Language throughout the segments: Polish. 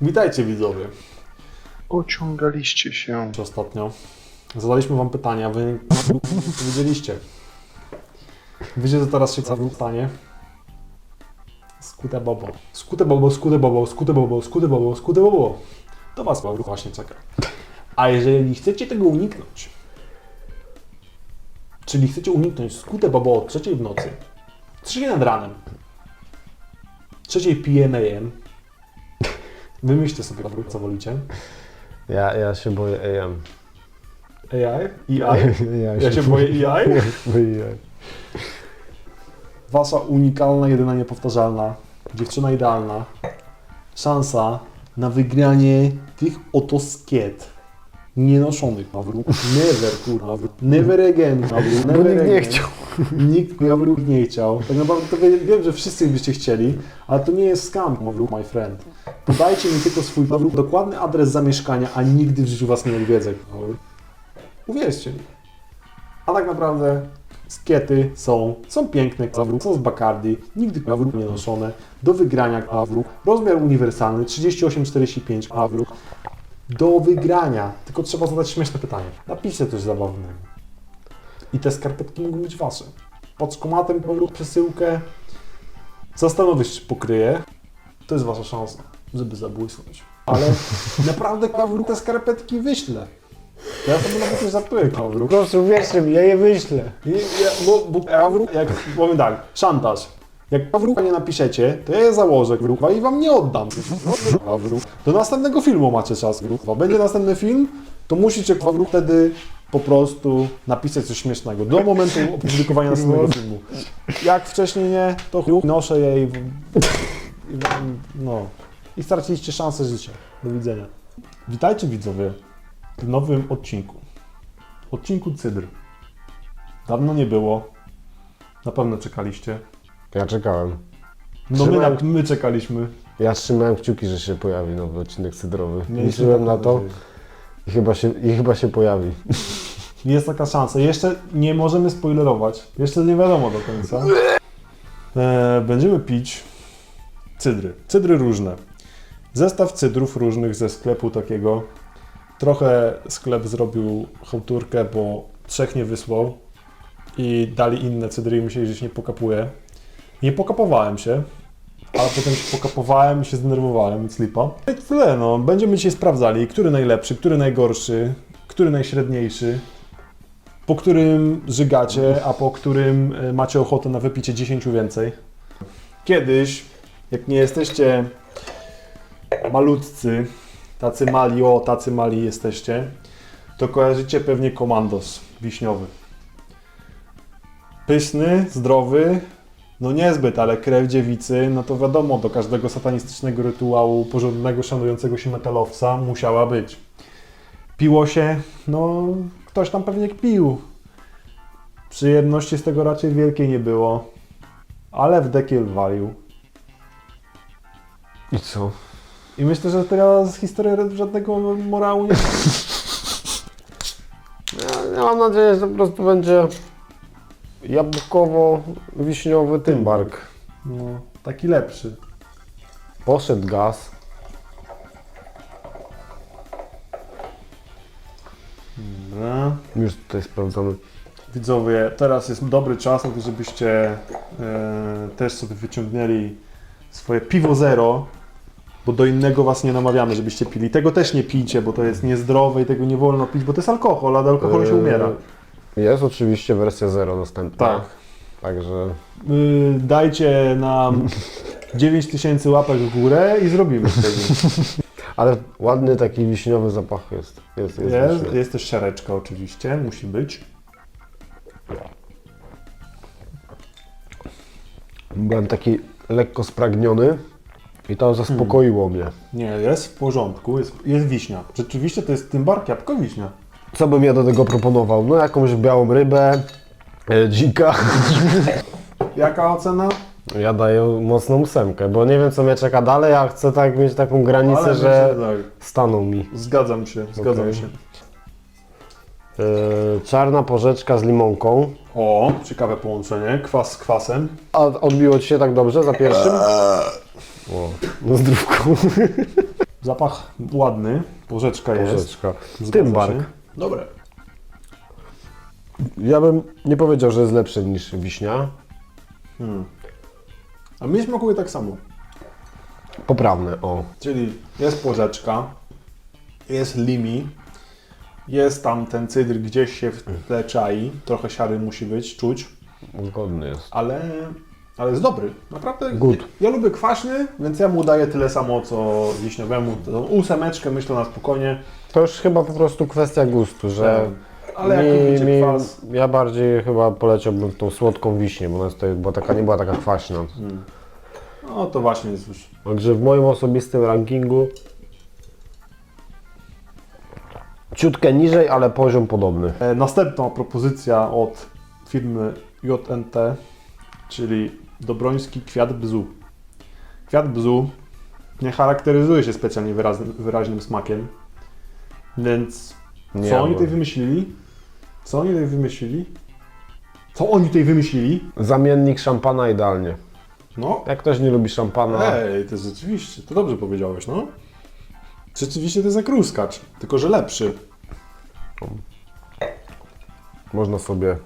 Witajcie widzowie. Ociągaliście się. Ostatnio zadaliśmy wam pytania, wy wiedzieliście. Wiecie, co teraz się stanie? Skute bobo. Skute bobo, skute bobo, skute bobo, skute bobo, skute bobo. To was właśnie czeka. A jeżeli chcecie tego uniknąć, czyli chcecie uniknąć skute bobo o trzeciej w nocy, trzeciej nad ranem, trzeciej PM wymyślcie sobie, co wolicie. Ja, ja się boję AM. AI? EI? Ja się boję AI? boję AI. Wasza unikalna, jedyna niepowtarzalna, dziewczyna idealna, szansa na wygranie tych oto skiet nienoszonych Pawruk. Never, kurwa. Never again, Pawruk. Bo Never nikt nie again. chciał. Nikt Pawruk nie chciał. Tak naprawdę to wie- wiem, że wszyscy byście chcieli, ale to nie jest scam, Pawruk, my friend. Podajcie mi tylko swój dokładny adres zamieszkania, a nigdy w życiu was nie odwiedzę. Uwierzcie mi. A tak naprawdę skiety są, są piękne, są z Bacardi, nigdy Pawruk nie noszone, do wygrania Pawruk, rozmiar uniwersalny 38-45 Pawruk, do wygrania, tylko trzeba zadać śmieszne pytanie. Napiszcie coś zabawnego. I te skarpetki mogą być wasze. Pod szkomatem Pawruk przesyłkę, zastanowisz czy pokryje, to jest wasza szansa, żeby zabłysnąć. Ale naprawdę Pawruk te skarpetki wyślę. Ja sobie nawet nie zapyję Pawruk. Proszę uwierzcie mi, ja je wyślę. I ja, bo, bo Pawruk, jak powiem tak, szantaż. Jak Pawruka nie napiszecie, to ja je założę grupa i wam nie oddam. Pawruk. Do następnego filmu macie czas grupa. Będzie następny film, to musicie Pawruk wtedy po prostu napisać coś śmiesznego. Do momentu opublikowania następnego filmu. Jak wcześniej nie, to chuj, noszę je i, i wam- no. I straciliście szansę życia. Do widzenia. Witajcie widzowie w nowym odcinku. Odcinku Cydr. Dawno nie było. Na pewno czekaliście. Ja czekałem. No my, Trzymałem- my czekaliśmy. Ja trzymałem kciuki, że się pojawi nowy odcinek cydrowy. Mieliśmy Liczyłem na taką to nadzieję. i chyba się, i chyba się pojawi. Jest taka szansa. Jeszcze nie możemy spoilerować. Jeszcze nie wiadomo do końca. E, będziemy pić cydry. Cydry różne. Zestaw cydrów różnych ze sklepu takiego. Trochę sklep zrobił chałturkę, bo trzech nie wysłał i dali inne cydry i myśleli, że się nie pokapuje. Nie pokapowałem się, ale potem się pokapowałem i się zdenerwowałem, więc lipa. I tyle, no. Będziemy dzisiaj sprawdzali, który najlepszy, który najgorszy, który najśredniejszy, po którym żygacie, a po którym e, macie ochotę na wypicie 10 więcej. Kiedyś, jak nie jesteście malutcy, tacy mali, o, tacy mali jesteście, to kojarzycie pewnie komandos wiśniowy. Pyszny, zdrowy, no niezbyt, ale krew dziewicy, no to wiadomo, do każdego satanistycznego rytuału porządnego, szanującego się metalowca musiała być. Piło się, no ktoś tam pewnie pił. Przyjemności z tego raczej wielkiej nie było, ale w dekiel walił. I co? I myślę, że teraz z historii żadnego morału nie Ja, ja mam nadzieję, że po prostu będzie jabłkowo-wiśniowy tymbark. no, taki lepszy. Poszedł gaz. Dobra. Już tutaj sprawdzamy. Widzowie, teraz jest dobry czas na to, żebyście e, też sobie wyciągnęli swoje piwo zero, bo do innego was nie namawiamy, żebyście pili. Tego też nie pijcie, bo to jest niezdrowe i tego nie wolno pić, bo to jest alkohol, a do alkoholu się Eee, umiera. Jest oczywiście wersja zero dostępna. Tak. Także Y, dajcie nam 9000 łapek w górę i zrobimy wtedy. Ale ładny taki wiśniowy zapach jest. Jest, jest, Jest, jest też szareczka oczywiście, musi być. Byłem taki lekko spragniony i to zaspokoiło mnie. Nie, jest w porządku, jest, jest wiśnia. Rzeczywiście to jest tymbark, jabłko wiśnia. Co bym ja do tego proponował? No jakąś białą rybę, e, dzika. Jaka ocena? Ja daję mocną ósemkę, bo nie wiem co mnie czeka dalej, a chcę tak mieć taką granicę, Ale że myślę, że tak. staną mi. Zgadzam się, zgadzam Okej. się. E, czarna porzeczka z limonką. O, ciekawe połączenie, kwas z kwasem. A odbiło Ci się tak dobrze za pierwszym? O, no zdrówku. Zapach ładny, porzeczka jest. Porzeczka. Zgadza Tymbark. się. Dobre. Ja bym nie powiedział, że jest lepszy niż wiśnia. Hmm. A mi smakuje tak samo. Poprawne, o. Czyli jest porzeczka, jest limi, jest tam ten cydr gdzieś się w tle czai, trochę siary musi być, czuć, Zgodny jest. ale, ale jest dobry. Naprawdę. Good. Ja, lubię kwaśny, więc ja mu daję tyle samo co wiśniowemu. Tą ósemeczkę myślę na spokojnie. To już chyba po prostu kwestia gustu, że Ale jak mi, lubicie mi, kwas, ja bardziej chyba poleciałbym tą słodką wiśnię, bo ona jest tutaj, była taka, nie była taka kwaśna. no to właśnie jest już Także w moim osobistym rankingu ciutkę niżej, ale poziom podobny. E, Następna propozycja od firmy JNT, czyli Dobroński Kwiat Bzu. Kwiat Bzu nie charakteryzuje się specjalnie wyraznym, wyraźnym smakiem, więc Nie co oni jadłem. tutaj wymyślili? Co oni tutaj wymyślili? Co oni tutaj wymyślili? Zamiennik szampana idealnie. No, Jak ktoś nie lubi szampana, ej, to jest rzeczywiście, to dobrze powiedziałeś, no. Rzeczywiście to jest jak ruskacz, tylko że lepszy. można sobie,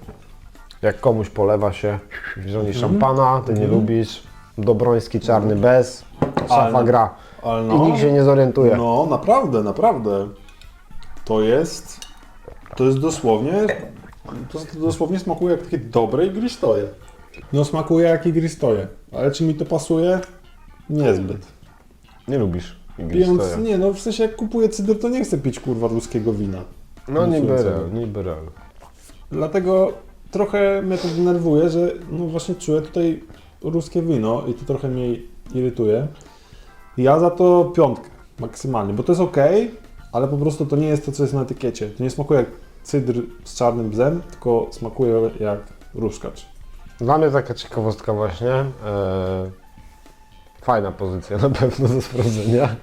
jak komuś polewa się żoni szampana, ty nie lubisz, Dobroński czarny bez, szafa Ale- gra Ale i nikt się nie zorientuje. No, naprawdę, naprawdę. To jest. To jest dosłownie. To dosłownie smakuje jak takie dobre igristoje. No, smakuje jak igristoje. Ale czy mi to pasuje? Niezbyt. Nie lubisz Pijąc, igristoja. nie, no w sensie jak kupuję cydr, to nie chcę pić kurwa ruskiego wina. No niby Musującego. real, niby real. Dlatego trochę mnie to denerwuje, że no właśnie czuję tutaj ruskie wino i to trochę mnie irytuje. Ja za to piątkę maksymalnie, bo to jest ok, ale po prostu to nie jest to, co jest na etykiecie. To nie smakuje jak cydr z czarnym bzem, tylko smakuje jak ruszkacz. Dla mnie taka ciekawostka właśnie. E, fajna pozycja na pewno do sprawdzenia.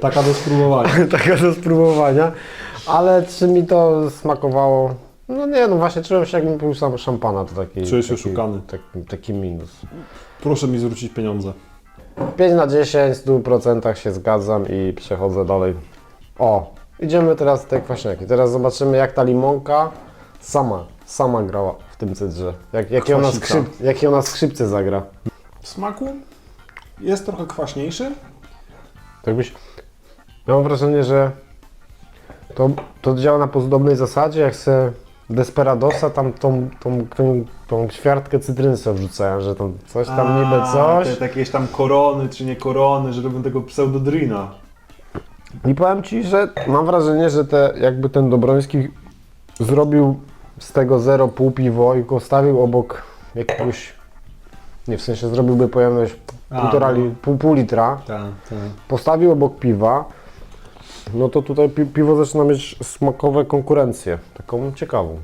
Taka do spróbowania. taka do spróbowania. Ale czy mi to smakowało? No nie, no właśnie czułem się jakbym pił sam szampana, to taki... Czujesz się taki, oszukany. Taki, taki minus. Proszę mi zwrócić pieniądze. 5 na 10, w 100% się zgadzam i przechodzę dalej. O, idziemy teraz do tej kwaśniaki. Teraz zobaczymy jak ta limonka sama, sama grała w tym cydrze. Jak, jakie, ona Kwasika. skrzyp, jakie ona skrzypce zagra. W smaku jest trochę kwaśniejszy. Tak jakbyś... Ja mam wrażenie, że to, to działa na podobnej zasadzie, jak se Desperadosa tam tą, tą, tą, tą ćwiartkę cytryny sobie wrzucają, że tam coś tam niby coś. Te, jakieś tam korony, czy nie korony, że robią tego pseudodrina. I powiem Ci, że mam wrażenie, że te, jakby ten Dobroński zrobił z tego 0,5 piwo i go stawił obok jakiegoś, nie w sensie zrobiłby pojemność A, półtora no. li, pół, pół litra, Tak, tak. postawił obok piwa, no to tutaj pi piwo zaczyna mieć smakowe konkurencję, taką ciekawą,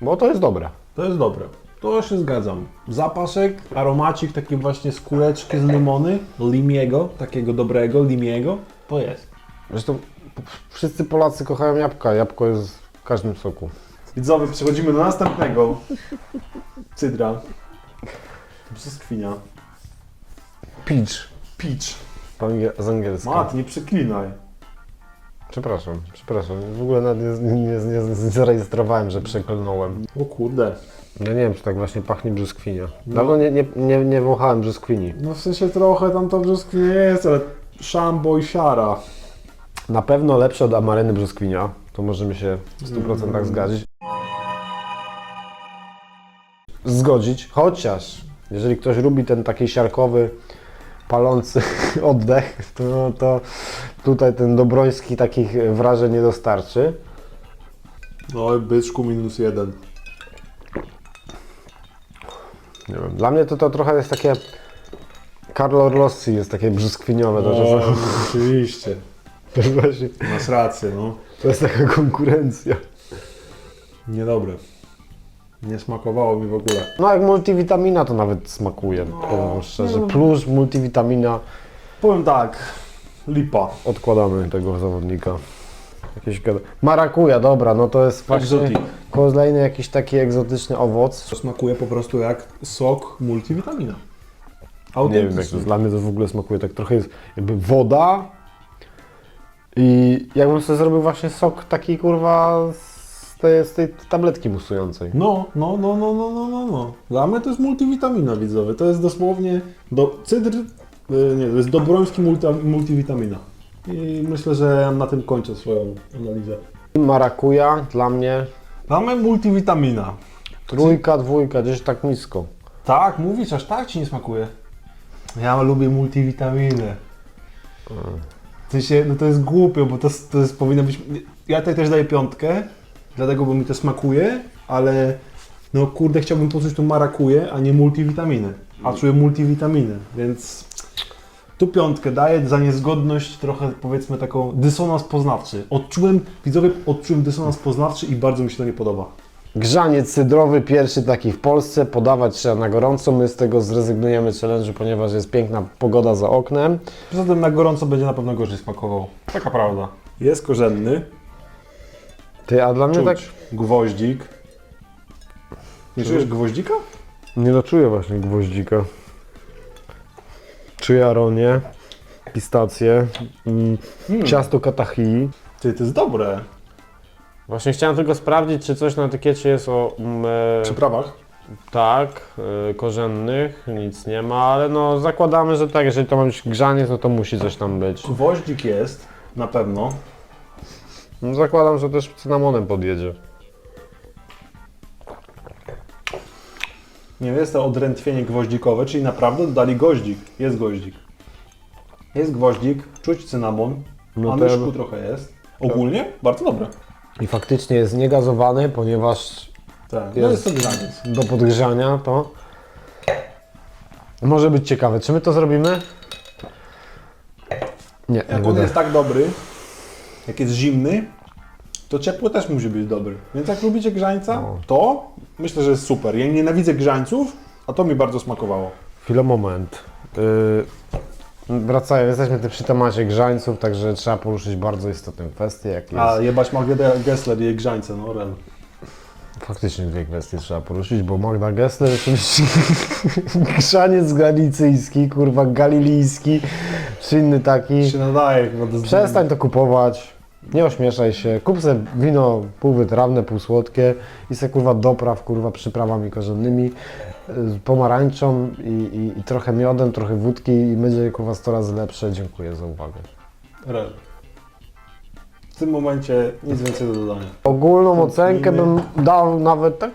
bo to jest dobre. To jest dobre. To się zgadzam. Zapaszek, aromacik, takie właśnie skóreczki z limony, limiego, takiego dobrego, limiego, to jest. Zresztą wszyscy Polacy kochają jabłka, jabłko jest w każdym soku. Widzowie, przechodzimy do następnego cydra. Brzoskwinia. Peach, Peach. po z angielska. Mat, nie przeklinaj. Przepraszam, przepraszam. W ogóle nawet nie, nie, nie, nie zarejestrowałem, że przeklnąłem. O kurde. Ja nie wiem, czy tak właśnie pachnie brzoskwinia. Dawno nie, nie, nie, nie wąchałem brzoskwini. No w sensie trochę tam to brzoskwinia jest, ale szambo i siara. Na pewno lepsze od amaryny brzoskwinia. To możemy się w 100% zgodzić. Zgodzić, chociaż jeżeli ktoś lubi ten taki siarkowy, palący oddech, to, to tutaj ten Dobroński takich wrażeń nie dostarczy. No i byczku minus jeden. Nie wiem. Dla mnie to, to trochę jest takie. Carlo Rossi jest takie brzoskwiniowe. To, O, czasem- oczywiście. to, jest właśnie, Masz rację, no. to jest taka konkurencja. Niedobre. Nie smakowało mi w ogóle. No jak multivitamina to nawet smakuje, powiem wam szczerze. Plus multivitamina Powiem tak, lipa. odkładamy tego zawodnika. Jakieś gada... Marakuja, dobra, no to jest właśnie Egzotik. kolejny jakiś taki egzotyczny owoc. To smakuje po prostu jak sok multivitamina. Nie wiem, jak to jest. Dla mnie to w ogóle smakuje tak trochę jest jakby woda I jakbym sobie zrobił właśnie sok taki kurwa z tej, z tej tabletki musującej. No, no, no, no, no, no, no, no. Dla mnie to jest multivitamina widzowie. To jest dosłownie do cydr, nie, to jest dobroński multi, multivitamina. I myślę, że na tym kończę swoją analizę. Marakuja dla mnie mnie multivitamina. trójka, dwójka, gdzieś tak nisko. Tak, mówisz, aż tak ci nie smakuje. Ja lubię multivitaminy. W sensie, no to jest głupio, bo to, to jest, powinno być... Ja tutaj też daję piątkę, dlatego, bo mi to smakuje, ale no kurde, chciałbym poczuć tu marakuję, a nie multivitaminy. A czuję multivitaminy, więc tu piątkę daję za niezgodność, trochę powiedzmy taką dysonans poznawczy. Odczułem, widzowie, odczułem dysonans poznawczy i bardzo mi się to nie podoba. Grzaniec cydrowy, pierwszy taki w Polsce, podawać trzeba na gorąco. My z tego zrezygnujemy challenge'u, ponieważ jest piękna pogoda za oknem. Poza tym na gorąco będzie na pewno gorzej smakował. Taka prawda. Jest korzenny, Ty, a dla mnie czuć tak gwoździk. Nie czujesz gwoździka? nie doczuję właśnie gwoździka. Czuję aronię, pistację, mm, ciasto katachii. Ty, to jest dobre. Właśnie chciałem tylko sprawdzić, czy coś na etykiecie jest o mm, e, Przyprawach? tak, e, korzennych, nic nie ma, ale no zakładamy, że tak, jeżeli to ma być grzaniec, no to musi coś tam być. Gwoździk jest, na pewno. No, zakładam, że też cynamonem podjedzie. Nie jest to odrętwienie gwoździkowe, czyli naprawdę dodali goździk. Jest goździk. Jest gwoździk, czuć cynamon, No a myszku trochę jest. Ogólnie bardzo dobre. I faktycznie jest niegazowany, ponieważ Tak, Jest. no jest to grzaniec. do podgrzania to może być ciekawe. Czy my to zrobimy? Nie, nie Jak on jest tak dobry, jak jest zimny, to ciepły też musi być dobry. Więc jak lubicie grzańca, No. to myślę, że jest super. Ja nienawidzę grzańców, a to mi bardzo smakowało. Chwilę, moment. Yy, wracając, jesteśmy tu przy temacie grzańców, także trzeba poruszyć bardzo istotną kwestię, jak jest... A jebać Magdę Gessler i jej grzańce, no rel. Faktycznie dwie kwestie trzeba poruszyć, bo Magda Gessler oczywiście grzaniec galicyjski, kurwa galilijski, czy inny taki. Się nadaje do Przestań to kupować, nie ośmieszaj się, kup sobie wino półwytrawne, półsłodkie i se kurwa dopraw kurwa przyprawami korzennymi, y, pomarańczą i, i, i trochę miodem, trochę wódki i będzie kurwa 100 razy lepsze. Dziękuję za uwagę. Rel. W tym momencie nic więcej do dodania. Ogólną ocenkę bym dał nawet tak,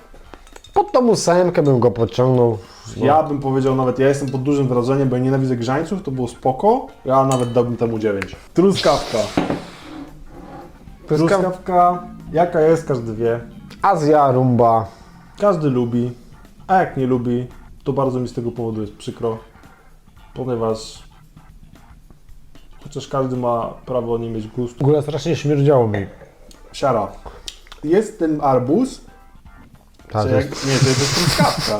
pod tą ósemkę bym go podciągnął. Ja bym powiedział nawet, ja jestem pod dużym wrażeniem, bo ja nienawidzę grzańców, to było spoko. Ja nawet dałbym temu 9. Truskawka. Truskawka, jaka jest, każdy wie. Azja, rumba. Każdy lubi, a jak nie lubi, to bardzo mi z tego powodu jest przykro, ponieważ chociaż każdy ma prawo nie mieć gustu. W ogóle strasznie śmierdziało mi. Siara. Jest ten arbuz, Tak, czy jak, nie, to jest truskawka.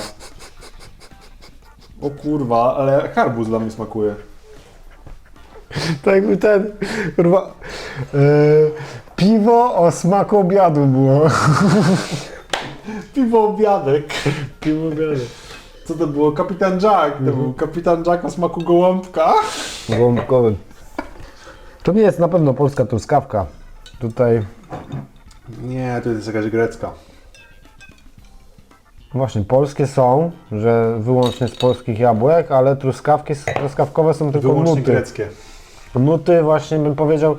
O kurwa, ale jak arbuz dla mnie smakuje. Tak jakby ten, kurwa, e, piwo o smaku obiadu było. Piwo obiadek. Piwo obiadu. Co to było? Kapitan Jack. To był kapitan Jack o smaku gołąbka. Gołąbkowy. To nie jest na pewno polska truskawka. Tutaj Nie, to jest jakaś grecka. właśnie polskie są, że wyłącznie z polskich jabłek, ale truskawki, truskawkowe są tylko Wyłącznie nuty. greckie. Nuty właśnie bym powiedział.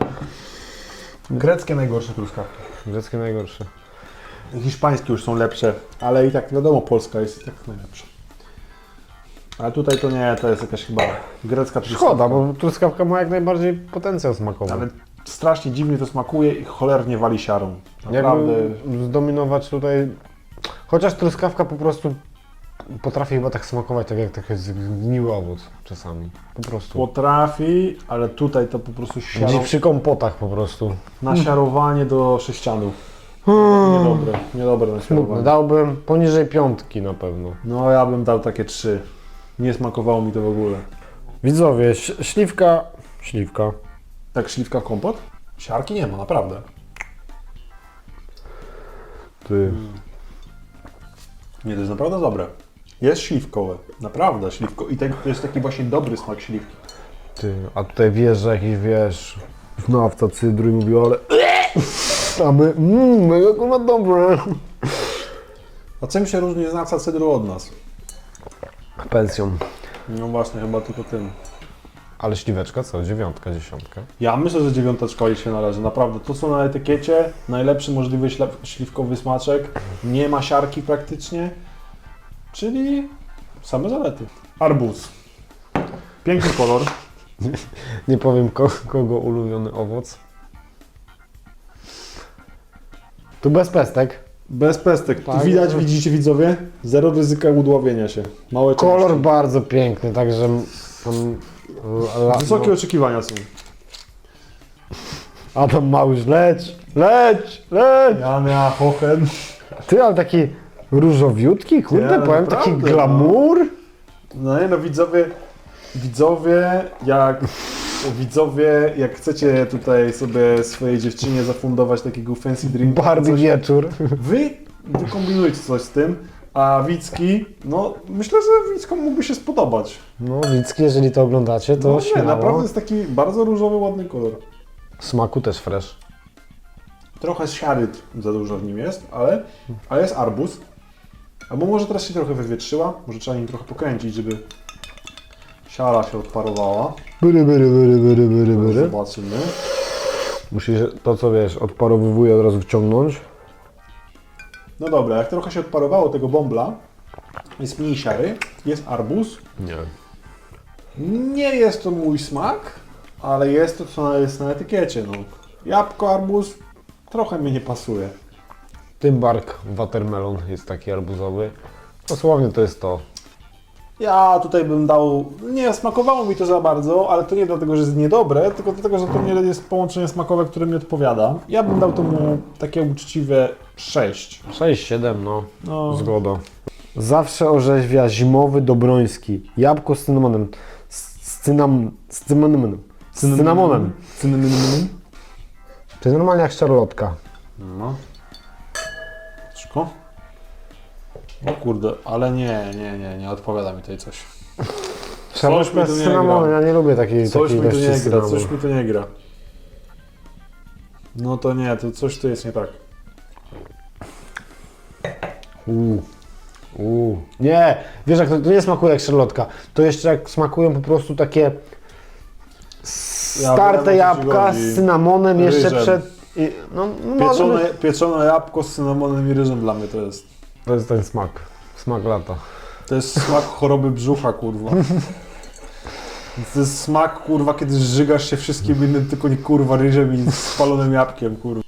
Greckie najgorsze truskawki. Greckie najgorsze. Hiszpańskie już są lepsze, ale i tak wiadomo, Polska jest i tak najlepsza. Ale tutaj to nie, to jest jakaś chyba grecka truskawka. Szkoda, bo truskawka ma jak najbardziej potencjał smakowy. Ale strasznie dziwnie to smakuje i cholernie wali siarą. Naprawdę. Jakby zdominować tutaj. Chociaż truskawka po prostu potrafi chyba tak smakować, tak jak taki zgniły owoc czasami. Po prostu. Potrafi, ale tutaj to po prostu Gdzieś siaro... przy kompotach po prostu. nasiarowanie do sześcianu. Niedobre, niedobre Smutne. nasiarowanie. Dałbym poniżej piątki na pewno. No ja bym dał takie trzy. Nie smakowało mi to w ogóle. Widzowie, ś- śliwka. Śliwka. Tak śliwka w kompot? Siarki nie ma, naprawdę. Ty. Nie, to jest naprawdę dobre. Jest śliwkowe, naprawdę śliwko. I tak- to jest taki właśnie dobry smak śliwki. Ty. A tutaj wjeżdża jakiś wiesz. znawca cydru i mówił, ale a my, mmm, mega kurwa dobre. A czym się różni znawca cydru od nas? Pensją. No właśnie, chyba tylko tym. Ale śliweczka co? Dziewiątka, dziesiątka. Ja myślę, że dziewiąteczka jej się należy. Naprawdę, to co na etykiecie, najlepszy możliwy śle- śliwkowy smaczek, nie ma siarki praktycznie, czyli same zalety. Arbuz. Piękny kolor. Nie powiem ko kogo ulubiony owoc. Tu bez pestek. Bez pestek. Tu Tak. widać, widzicie widzowie? Zero ryzyka udławienia się. Małe Kolor części. bardzo piękny, także tam... La, Wysokie oczekiwania są. Adam Małysz, leć, leć, leć! Jania, Hochen. Ty, ale taki różowiutki, kurde, Nie, powiem, taki naprawdę, glamour. No nie no, widzowie, widzowie, jak widzowie, jak chcecie tutaj sobie swojej dziewczynie zafundować takiego fancy drinka, Barbie coś, wieczór. wy wykombinujcie coś z tym, a Wicki, no myślę, że Wickom mógłby się spodobać. No, Wicki, jeżeli to oglądacie, to No nie, śmiało. naprawdę jest taki bardzo różowy, ładny kolor. Smaku też fresh. Trochę siary za dużo w nim jest, ale, ale jest arbuz. Albo może teraz się trochę wywietrzyła, może trzeba nim trochę pokręcić, żeby siara się odparowała. Byry, byry, byry, byry, byry, byry. Zobaczymy. Musisz to, co wiesz, odparowywuje od razu wciągnąć. No dobra, jak trochę się odparowało tego bąbla, jest mniej siary, jest arbuz. Nie. Nie jest to mój smak, ale jest to, co jest na etykiecie. No. Jabłko, arbuz, trochę mi nie pasuje. Tym bark watermelon jest taki arbuzowy. Dosłownie to jest to. Ja tutaj bym dał, nie smakowało mi to za bardzo, ale to nie dlatego, że jest niedobre, tylko dlatego, że to nie jest połączenie smakowe, które mi odpowiada. Ja bym dał temu takie uczciwe 6. 6-7, no. No, Zgoda. Zawsze orzeźwia zimowy dobroński. Jabłko z cynamonem. Z, z, cynam, z cynamonem. Z cynamonem. Cynamonem. To jest normalnie jak szarlotka. No. O kurde, ale nie, nie, nie, nie odpowiada mi tutaj coś. Szarlotka mi tu nie gra. Ja nie lubię takiej, Coś takiej mi tu ilości nie gra, cynamonu. coś mi tu nie gra. No to nie, to coś tu jest nie tak. Uuu. Uuu. Nie, wiesz jak to, to nie smakuje jak szarlotka. To jeszcze jak smakują po prostu takie starte wiem, o co ci jabłka chodzi. z cynamonem jeszcze Ryżem. przed... I, no, no może Pieczone, być. pieczone jabłko z cynamonem i ryżem dla mnie to jest. To jest ten smak. Smak lata. To jest smak choroby brzucha, kurwa. To jest smak, kurwa, kiedy zżygasz się wszystkim innym, tylko nie kurwa ryżem i spalonym jabłkiem, kurwa.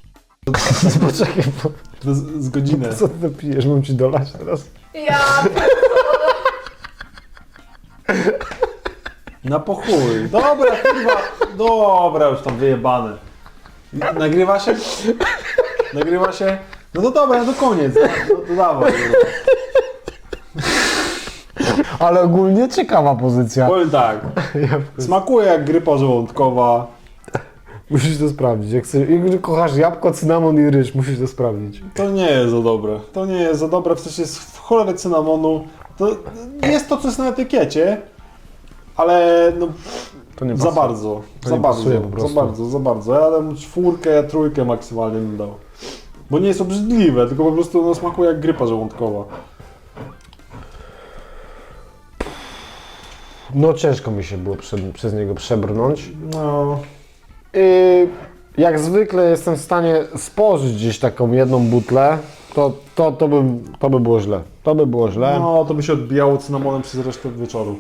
Poczekaj, bo, To z, z godzinę. co ty pijesz? Mam ci dolać teraz? Ja Na pochuj. Dobra, kurwa. Dobra, już tam wyjebane. Nagrywa się? Nagrywa się? No to dobra, no to koniec. No, no to dawaj. kurwa. Ale ogólnie ciekawa pozycja. Powiem tak. Smakuje jak grypa żołądkowa. Musisz to sprawdzić. Jak, chcesz, jak kochasz jabłko, cynamon i ryż, musisz to sprawdzić. To nie jest za dobre. To nie jest za dobre, przecież jest w cholerę cynamonu. To jest to, co jest na etykiecie, ale no, To nie za pasuje. bardzo. To Za nie bardzo, pasuje po za prostu. bardzo, za bardzo. Ja dam czwórkę, trójkę maksymalnie bym dał. Bo nie jest obrzydliwe, tylko po prostu no, smakuje jak grypa żołądkowa. No ciężko mi się było prze, przez niego przebrnąć. No, Yy, jak zwykle jestem w stanie spożyć gdzieś taką jedną butlę, to, to, to, by, to by było źle. To by było źle. no to by się odbijało cynamonem przez resztę wieczoru.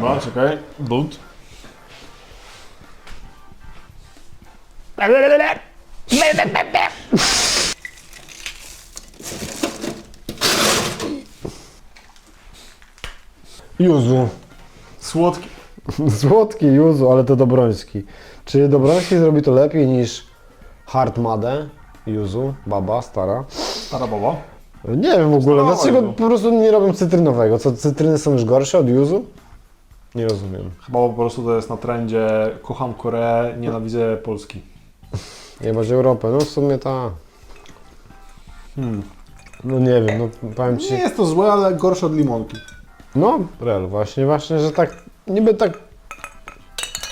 No, czekaj. But. Juzu. Słodki. Słodki Juzu, ale to Dobroński. Czy Dobroński zrobi to lepiej niż Hardmade? Juzu, baba, stara. Stara baba. Nie wiem w ogóle, dlaczego go. po prostu nie robią cytrynowego? Co, cytryny są już gorsze od Juzu? Nie rozumiem. Chyba po prostu to jest na trendzie kocham Koreę, nienawidzę Polski. Nie bardziej Europę, no w sumie ta. Hmm. No nie wiem, no powiem ci. Nie jest to złe, ale gorsze od limonki. No, real, właśnie, właśnie, że tak, niby tak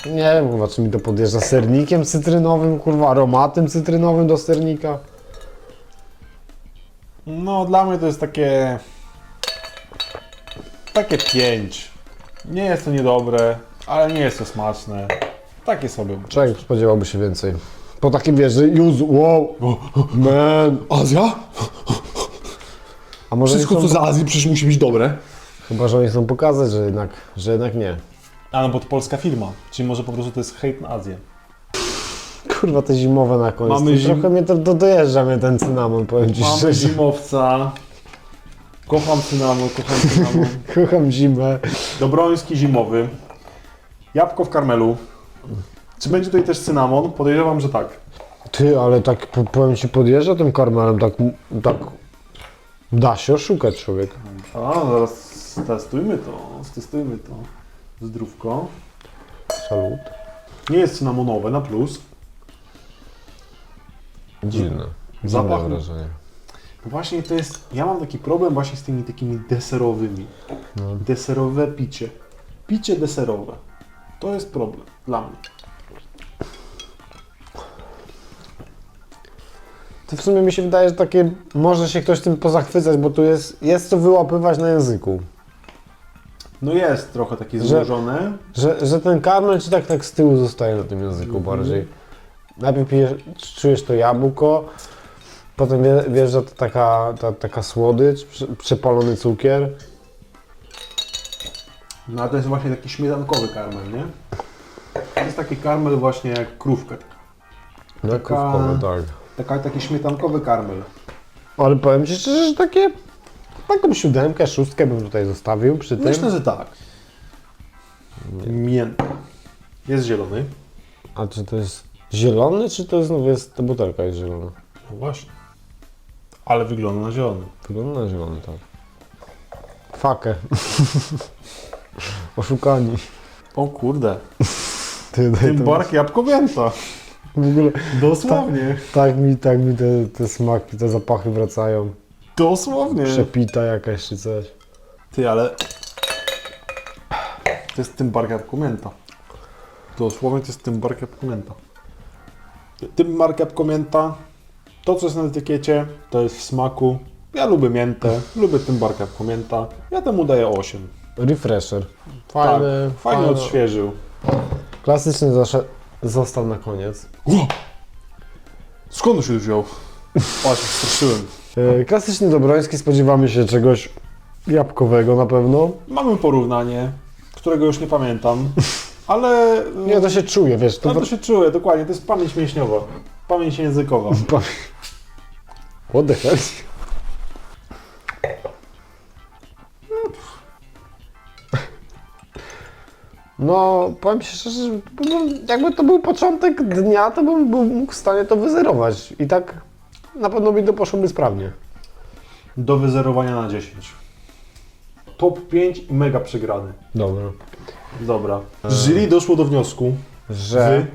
Nie wiem, kurwa, czy mi to podjeżdża sernikiem cytrynowym, kurwa, aromatem cytrynowym do sernika. No, dla mnie to jest takie... Takie pięć. Nie jest to niedobre, ale nie jest to smaczne. Takie sobie. Człowiek spodziewałby się więcej. Po takim wiesz, że yuzu, wow, man. Azja? A może nie Wszystko chcą, co z Azji przecież musi być dobre. Chyba, że oni chcą pokazać, że jednak, że jednak nie. A no bo to polska firma, czyli może po prostu to jest hejt na Azję. Kurwa, te zimowe na koniec. Mamy to zim- Trochę mnie to do, dojeżdża mnie ten cynamon, powiem ci Mamy szczerze. zimowca. Kocham cynamon, kocham cynamon. Kocham zimę. Dobroński zimowy. Jabłko w karmelu. Czy będzie tutaj też cynamon? Podejrzewam, że tak. Ty, ale tak po- powiem ci, podjeżdża tym karmelem, tak, tak da się oszukać człowiek. A, zaraz testujmy to, testujmy to. Zdrówko. Salut. Nie jest cynamonowe, na plus. Dziwne. Zapach- wrażenie. Właśnie to jest, ja mam taki problem właśnie z tymi takimi deserowymi. No. Deserowe picie. Picie deserowe. To jest problem dla mnie. To w sumie mi się wydaje, że takie może się ktoś tym pozachwycać, bo tu jest, jest co wyłapywać na języku. No jest trochę takie Że- złożone. Że, że ten karmel ci tak, tak z tyłu zostaje na tym języku bardziej. Najpierw pijesz, czujesz to jabłko, potem wie, wiesz, że to taka, ta, taka słodycz, prze- przepalony cukier. No a to jest właśnie taki śmietankowy karmel, nie? To jest taki karmel właśnie jak krówka. No, Taka- krówkowy, tak. Taka, taki śmietankowy karmel. Ale powiem Ci szczerze, że takie, taką siódemkę, szóstkę bym tutaj zostawił przy tym. Myślę, że tak. Mięta. Jest zielony. A czy to jest zielony, czy to znów jest, ta butelka jest zielona? No właśnie. Ale wygląda na zielony. Wygląda na zielony, tak. Fakę. Oszukani. O kurde. Ty, ty, Tym to- bark jabłko mięta. W ogóle Dosłownie. tak mi, tak mi te, te smaki, te zapachy wracają. Dosłownie. Przepita jakaś czy coś. Ty, ale... To jest tym bark jabłko mięta. Dosłownie to jest tym bark jabłko mięta. Tym jabłko mięta. To, co jest na etykiecie, to jest w smaku. Ja lubię miętę, lubię tym bark jabłko mięta. Ja temu daję 8. Refresher. Fajny, Fajny, tak, fajnie odświeżył. Klasyczny zasze- został na koniec. Ło! Skąd on się wziął? O, się straszyłem. E, Klasyczny Dobroński, spodziewamy się czegoś jabłkowego na pewno. Mamy porównanie, którego już nie pamiętam, ale... Nie, to się czuje, wiesz, to, No to się czuje, dokładnie. To jest pamięć mięśniowa. Pamięć językowa. What the hell? No, powiem Ci szczerze, że jakby to był początek dnia, to bym był mógł w stanie to wyzerować. I tak na pewno mi to poszłoby sprawnie. Do wyzerowania na 10. Top 5 i mega przegrany. Dobra. Dobra. Jury doszło do wniosku, Że, wy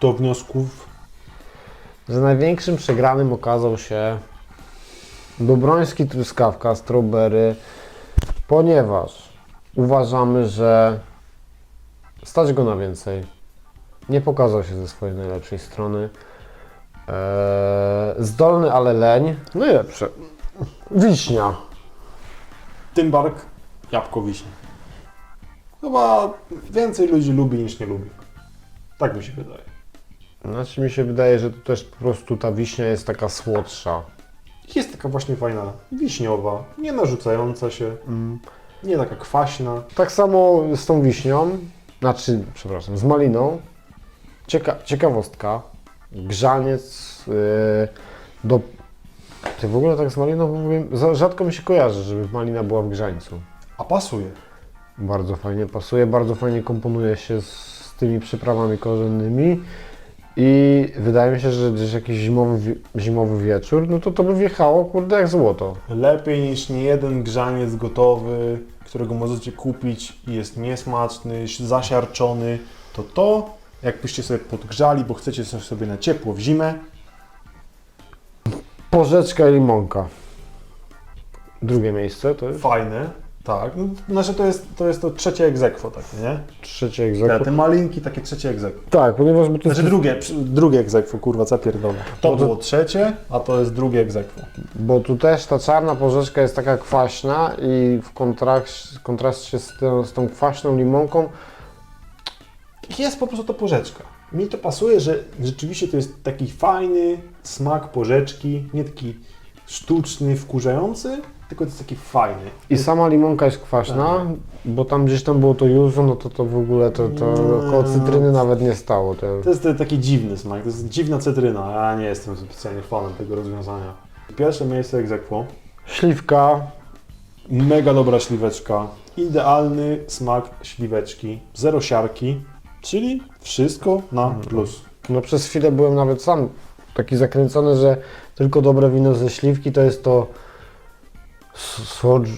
do wniosków, że największym przegranym okazał się Dobroński Truskawka Strawberry, ponieważ uważamy, że stać go na więcej. Nie pokazał się ze swojej najlepszej strony. Eee, zdolny, ale leń. Najlepsze. Wiśnia. tym bark, jabłko wiśnie. Chyba więcej ludzi lubi niż nie lubi. Tak mi się wydaje. Znaczy mi się wydaje, że to też po prostu ta wiśnia jest taka słodsza. Jest taka właśnie fajna, wiśniowa, nie narzucająca się, nie taka kwaśna. Tak samo z tą wiśnią, znaczy, przepraszam, z maliną. Cieka ciekawostka. Grzaniec yy, do. Ty w ogóle tak z maliną mówię, za- rzadko mi się kojarzy, żeby malina była w grzańcu. A pasuje. Bardzo fajnie pasuje, bardzo fajnie komponuje się z tymi przyprawami korzennymi. I wydaje mi się, że gdzieś jakiś zimowy, zimowy wieczór, no to to by wjechało, kurde, jak złoto. Lepiej niż nie jeden grzaniec gotowy, którego możecie kupić i jest niesmaczny, zasiarczony, to to, jakbyście sobie podgrzali, bo chcecie coś sobie na ciepło w zimę, Porzeczka i limonka. Drugie miejsce to jest. fajne, Tak, no, znaczy to jest, to jest to trzecie egzekwo takie, nie? Trzecie Te, egzekwo. te malinki, takie trzecie egzekwo. Tak, ponieważ bo to Znaczy jest, drugie, przy- drugie egzekwo, kurwa, co pierdolę. To było trzecie, a to jest drugie egzekwo. bo tu też ta czarna porzeczka jest taka kwaśna i w kontraście, kontraście z, tą- z tą kwaśną limonką Jest po prostu to porzeczka. Mi to pasuje, że rzeczywiście to jest taki fajny smak porzeczki, nie taki sztuczny, wkurzający, tylko to jest taki fajny. i sama limonka jest kwaśna, bo tam gdzieś tam było to yuzu, no to to w ogóle to, to No. koło cytryny nawet nie stało. Ten. To jest taki dziwny smak, to jest dziwna cytryna, ja nie jestem specjalnie fanem tego rozwiązania. Pierwsze miejsce egzekwo, Śliwka, mega dobra śliweczka, idealny smak śliweczki, zero siarki, czyli wszystko na plus. no przez chwilę byłem nawet sam taki zakręcony, że tylko dobre wino ze śliwki to jest to sodż,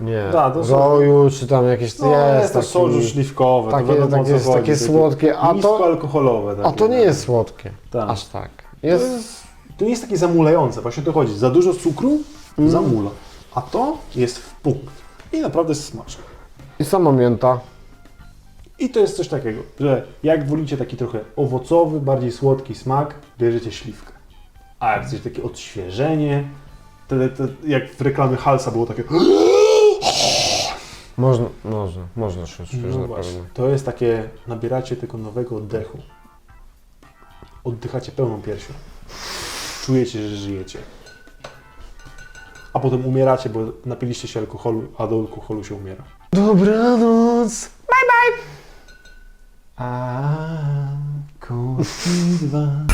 nie, Da, to są- roju, czy tam jakieś, No, jest, jest to taki, soju śliwkowe, takie- to wiadomo, o takie- co chodzi, takie słodkie, a to- niskoalkoholowe. a takie, to nie tak. jest słodkie, Tak. aż tak. To, Jest, jest, to nie jest takie zamulające, właśnie o to chodzi. Za dużo cukru Mm. zamula, a to jest w punkt i naprawdę jest smaczne. i sama mięta, I to jest coś takiego, że jak wolicie taki trochę owocowy, bardziej słodki smak, bierzecie śliwkę. A jak chcecie takie odświeżenie, to, to, jak w reklamie Halsa było takie można, można, można się odświeżyć no na właśnie, pewno. to jest takie, nabieracie tego nowego oddechu. Oddychacie pełną piersią. Czujecie, że żyjecie. A potem umieracie, bo napiliście się alkoholu, a do alkoholu się umiera. Dobranoc! A kurwa.